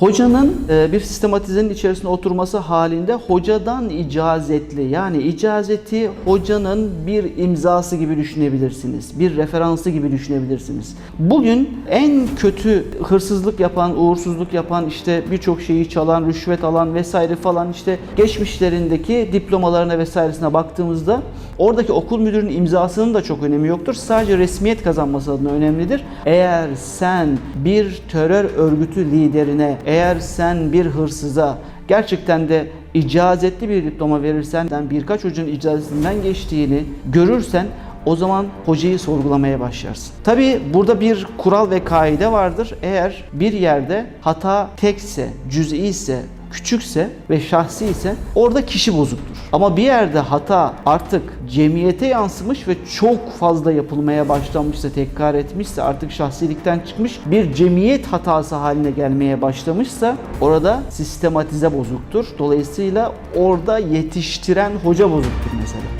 Hocanın e, bir sistematizenin içerisine oturması halinde hocadan icazetli yani icazeti hocanın bir imzası gibi düşünebilirsiniz. Bir referansı gibi düşünebilirsiniz. Bugün en kötü hırsızlık yapan, uğursuzluk yapan, işte birçok şeyi çalan, rüşvet alan vesaire falan işte geçmişlerindeki diplomalarına vesairesine baktığımızda oradaki okul müdürünün imzasının da çok önemi yoktur. Sadece resmiyet kazanması adına önemlidir. Eğer sen bir terör örgütü liderine, eğer sen bir hırsıza gerçekten de icazetli bir diploma verirsen, sen birkaç hocanın icazetinden geçtiğini görürsen o zaman hocayı sorgulamaya başlarsın. Tabi burada bir kural ve kaide vardır. Eğer bir yerde hata tekse, cüz'i ise, küçükse ve şahsi ise orada kişi bozuktur. Ama bir yerde hata artık cemiyete yansımış ve çok fazla yapılmaya başlamışsa, tekrar etmişse, artık şahsilikten çıkmış bir cemiyet hatası haline gelmeye başlamışsa orada sistematize bozuktur. Dolayısıyla orada yetiştiren hoca bozuktur mesela.